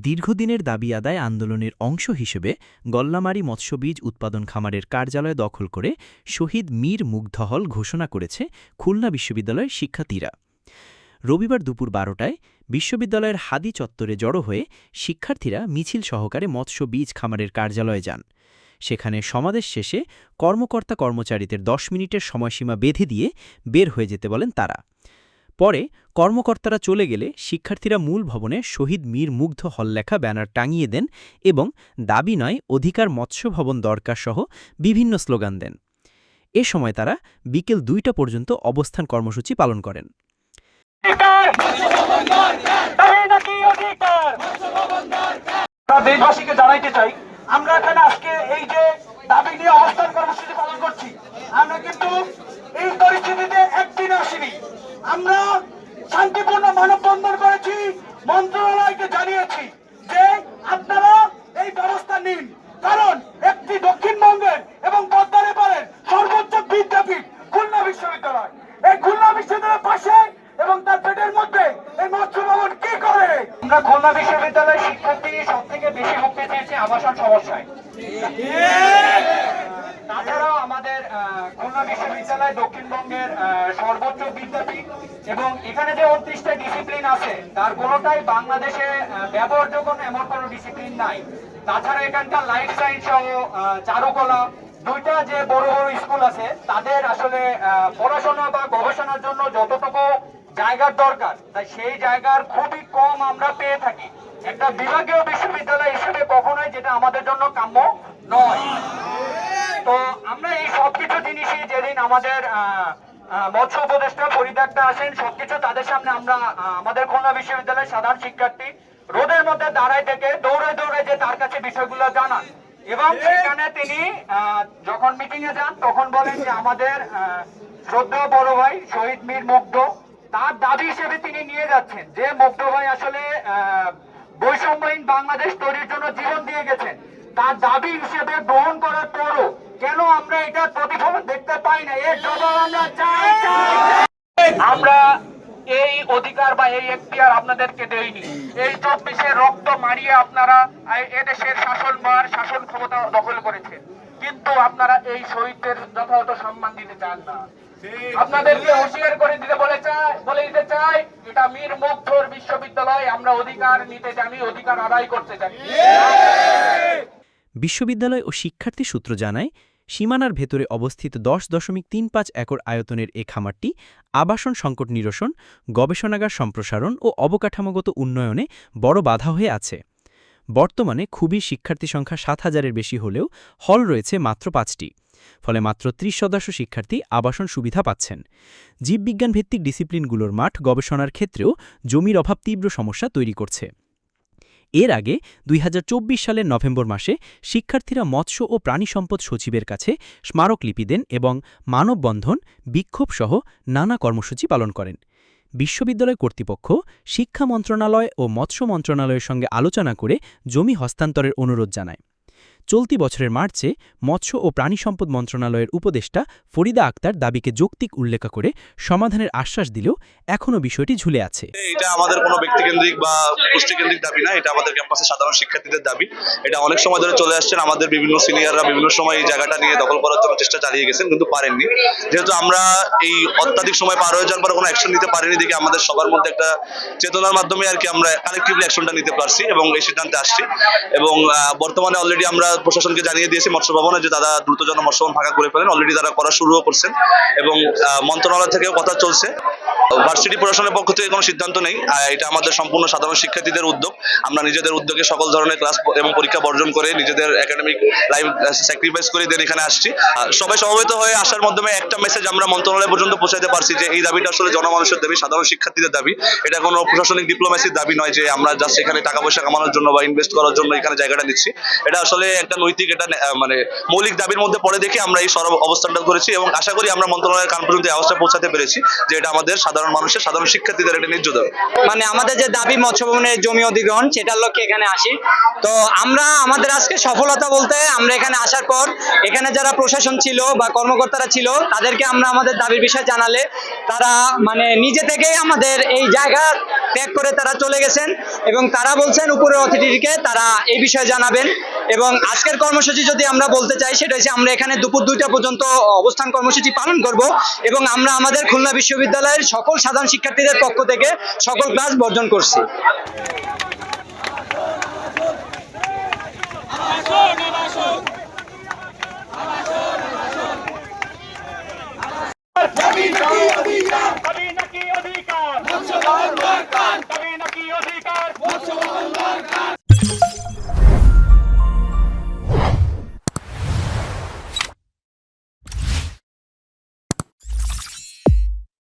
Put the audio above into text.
দীর্ঘদিনের দাবি আদায় আন্দোলনের অংশ হিসেবে গল্লামারি মৎস্যবীজ উৎপাদন খামারের কার্যালয় দখল করে শহীদ মীর মুগ্ধহল ঘোষণা করেছে খুলনা বিশ্ববিদ্যালয়ের শিক্ষার্থীরা। রবিবার দুপুর বারোটায় বিশ্ববিদ্যালয়ের হাদি চত্বরে জড়ো হয়ে শিক্ষার্থীরা মিছিল সহকারে মৎস্য বীজ খামারের কার্যালয়ে যান। সেখানে সমাবেশ শেষে কর্মকর্তা কর্মচারীদের দশ মিনিটের সময়সীমা বেঁধে দিয়ে বের হয়ে যেতে বলেন তারা। পরে কর্মকর্তারা চলে গেলে শিক্ষার্থীরা মূল ভবনে শহীদ মীর মুগ্ধ হল লেখা ব্যানার টাঙিয়ে দেন এবং দাবি নয়, অধিকার মৎস্য ভবন দরকার সহ বিভিন্ন স্লোগান দেন। এ সময় তারা বিকেল দুইটা পর্যন্ত অবস্থান কর্মসূচি পালন করেন। জানাইতে চাই আমরা এখানে আজকে এই যে দাবি নিয়ে অবস্থান কর্মসূচি পালন করছি আমরা কিন্তু এই পরিস্থিতিতে একদিন আসিনি আমরা শান্তিপূর্ণ মানববন্ধন করেছি মন্ত্রণালয়কে জানিয়েছি যে আপনারা এই ব্যবস্থা নিন। কারণ একটি দক্ষিণবঙ্গের এবং পদ্মারে পারেন সর্বোচ্চ বিদ্যাপীঠ খুলনা বিশ্ববিদ্যালয়। এই খুলনা বিশ্ববিদ্যালয়ের পাশে এবং তার পেটের মধ্যে এই মৎস্য ভবন কি করে? আমরা খুলনা বিশ্ববিদ্যালয়ের শিক্ষার্থী সব থেকে বেশি ভুগতে চেয়েছি আবাসন সমস্যায়। তাছাড়াও আমাদের খুলনা বিশ্ববিদ্যালয় দক্ষিণবঙ্গের সর্বোচ্চ বিদ্যাপীঠ এবং এখানে যে উনত্রিশটা ডিসিপ্লিন আছে তার কোনোটাই বাংলাদেশে ব্যবহারযোগ্য এমন কোনো ডিসিপ্লিন নাই। তাছাড়া এখানকার লাইফ সায়েন্স সহ চারুকলা দুইটা যে বড় বড় স্কুল আছে তাদের আসলে পড়াশোনা বা গবেষণার জন্য যতটুকু জায়গার দরকার তাই সেই জায়গার খুবই কম আমরা পেয়ে থাকি। একটা বিভাগীয় বিশ্ববিদ্যালয় হিসেবে কখনোই যেটা আমাদের জন্য কাম্য নয়। তো আমরা এই সবকিছু জিনিসই যেদিন আমাদের আহ, মৎস্য উপদেষ্টা পরিত্যাগটা আসেন। সবকিছু তাদের সামনে আমরা আমাদের খুলনা বিশ্ববিদ্যালয়ের সাধারণ শিক্ষার্থী রোদের মধ্যে দাঁড়ায় থেকে দৌড়ে দৌড়ে যে তার কাছে বিষয়গুলো জানান। এবং সেখানে তিনি যখন মিটিং এ যান তখন বলেন যে আমাদের আহ, শ্রদ্ধেয় বড় ভাই শহীদ মীর মুগ্ধ তার দাবি হিসেবে তিনি নিয়ে যাচ্ছেন। যে মুগ্ধ ভাই আসলে বৈষম্যহীন বাংলাদেশ তৈরির জন্য জীবন দিয়ে গেছেন তার দাবি হিসেবে গ্রহণ করার পরও কেন আমরা এটার প্রতিফলন দেখতে পাই না? এর জবাব আমরা চাই। আমরা এই অধিকার বা এই এখতিয়ার আপনাদেরকে দেইনি। এই চব্বিশে রক্ত মারিয়ে আপনারা এদেশের শাসনভার শাসন ক্ষমতা দখল করেছেন। কিন্তু আপনারা এই শহীদদের যথাযথ সম্মান দিতে চান না। আপনাদেরকে হুঁশিয়ার করে দিতে বলে চাই, বলে দিতে চাই, এটা মীর মুগ্ধর বিশ্ববিদ্যালয়। আমরা অধিকার নিতে জানি, অধিকার আদায় করতে জানি। বিশ্ববিদ্যালয় ও শিক্ষার্থী সূত্র জানায়, সীমানার ভেতরে অবস্থিত দশ দশমিক তিন পাঁচ একর আয়তনের এ খামারটি আবাসন সংকট নিরসন, গবেষণাগার সম্প্রসারণ ও অবকাঠামোগত উন্নয়নে বড় বাধা হয়ে আছে। বর্তমানে খুবই শিক্ষার্থী সংখ্যা সাত হাজারের বেশি হলেও হল রয়েছে মাত্র পাঁচটি, ফলে মাত্র ত্রিশ সদস্য শিক্ষার্থী আবাসন সুবিধা পাচ্ছেন। জীববিজ্ঞান ভিত্তিক ডিসিপ্লিনগুলোর মাঠ গবেষণার ক্ষেত্রেও জমির অভাব তীব্র সমস্যা তৈরি করছে। এর আগে দুই হাজার চব্বিশ সালের নভেম্বর মাসে শিক্ষার্থীরা মৎস্য ও প্রাণী সম্পদ সচিবের কাছে স্মারকলিপি দেন এবং মানববন্ধন, বিক্ষোভ সহ নানা কর্মসূচি পালন করেন। বিশ্ববিদ্যালয় কর্তৃপক্ষ শিক্ষা মন্ত্রণালয় ও মৎস্য মন্ত্রণালয়ের সঙ্গে আলোচনা করে জমি হস্তান্তরের অনুরোধ জানায়। চলতি বছরের মার্চে মৎস্য ও প্রাণী সম্পদ মন্ত্রণালয়ের উপদেষ্টা ফরিদা আক্তার দাবিকে যৌক্তিক উল্লেখ করে সমাধানের আশ্বাস দিলেও এখনও বিষয়টি ঝুলে আছে। এটা আমাদের কোনো ব্যক্তিকেন্দ্রিক বা গোষ্ঠীকেন্দ্রিক দাবি না, এটা আমাদের ক্যাম্পাসের সাধারণ শিক্ষার্থীদের দাবি। এটা অনেক সময় ধরে চলে আসছেন আমাদের বিভিন্ন সিনিয়ররা বিভিন্ন সময় এই জায়গাটা নিয়ে দখল করার জন্য চেষ্টা চালিয়ে গেছেন, কিন্তু পারেননি। যেহেতু আমরা এই অত্যাধিক সময় পার হয়ে যাওয়ার পর কোনো অ্যাকশন নিতে পারিনি দেখে আমাদের সবার মধ্যে একটা চেতনার মাধ্যমে আর কি আমরা কালেকটিভলি অ্যাকশনটা নিতে পারছি এবং এই সিদ্ধান্তে আসছি। এবং বর্তমানে অলরেডি আমরা প্রশাসনকে জানিয়ে দিয়েছি মৎস্য ভবনে যে তারা দ্রুত যেন মৎস্য ভবন ফাঁকা করে ফেলেন। অলরেডি তারা করা শুরুও করছেন এবং মন্ত্রণালয় থেকেও কথা চলছে। ভার্সিটি প্রশাসনের পক্ষ থেকে কোনো সিদ্ধান্ত নেই। এটা আমাদের সম্পূর্ণ সাধারণ শিক্ষার্থীদের উদ্যোগ। আমরা নিজেদের উদ্যোগে সকল ধরনের ক্লাস এবং পরীক্ষা বর্জন করে নিজেদের একাডেমিক লাইফ স্যাক্রিফাইস করে দেন এখানে আসছি। সবাই সমবেত হয়ে আসার মাধ্যমে একটা মেসেজ আমরা মন্ত্রণালয় পর্যন্ত পৌঁছাতে পারছি যে এই দাবিটা আসলে জনমানুষের দাবি, সাধারণ শিক্ষার্থীদের দাবি। এটা কোনো প্রশাসনিক ডিপ্লোমেসির দাবি নয় যে আমরা জাস্ট এখানে টাকা পয়সা কামানোর জন্য বা ইনভেস্ট করার জন্য এখানে জায়গাটা নিচ্ছি এটা আসলে একটা নৈতিক এটা মানে মৌলিক দাবির মধ্যে পড়ে দেখে আমরা এই সরব অবস্থানটা করেছি এবং আশা করি আমরা মন্ত্রণালয়ের কান পর্যন্ত আওয়াজটা পৌঁছাতে পেরেছি যে এটা আমাদের সাধারণ মানুষের, সাধারণ শিক্ষার্থীদের একটা ন্যায্য দাবি। মানে আমাদের যে দাবি মৎস্য ভবনের জমি অধিগ্রহণ, সেটার লক্ষ্যে এখানে আসি। তো আমরা, আমাদের আজকে সফলতা বলতে আমরা এখানে আসার পর, এখানে যারা প্রশাসন ছিল বা কর্মকর্তারা ছিল, তাদেরকে আমরা আমাদের দাবির বিষয়ে জানালে তারা মানে নিজে থেকেই আমাদের এই জায়গা ত্যাগ করে তারা চলে গেছেন এবং তারা বলছেন উপরের অথরিটিকে তারা এই বিষয়ে জানাবেন এবং আজকের কর্মসূচি যদি আমরা বলতে চাই, সেটা হচ্ছে আমরা এখানে দুপুর দুইটা পর্যন্ত অবস্থান কর্মসূচি পালন করব এবং আমরা আমাদের খুলনা বিশ্ববিদ্যালয়ের সকল সাধারণ শিক্ষার্থীদের পক্ষ থেকে সকল ক্লাস বর্জন করছি। অধিকার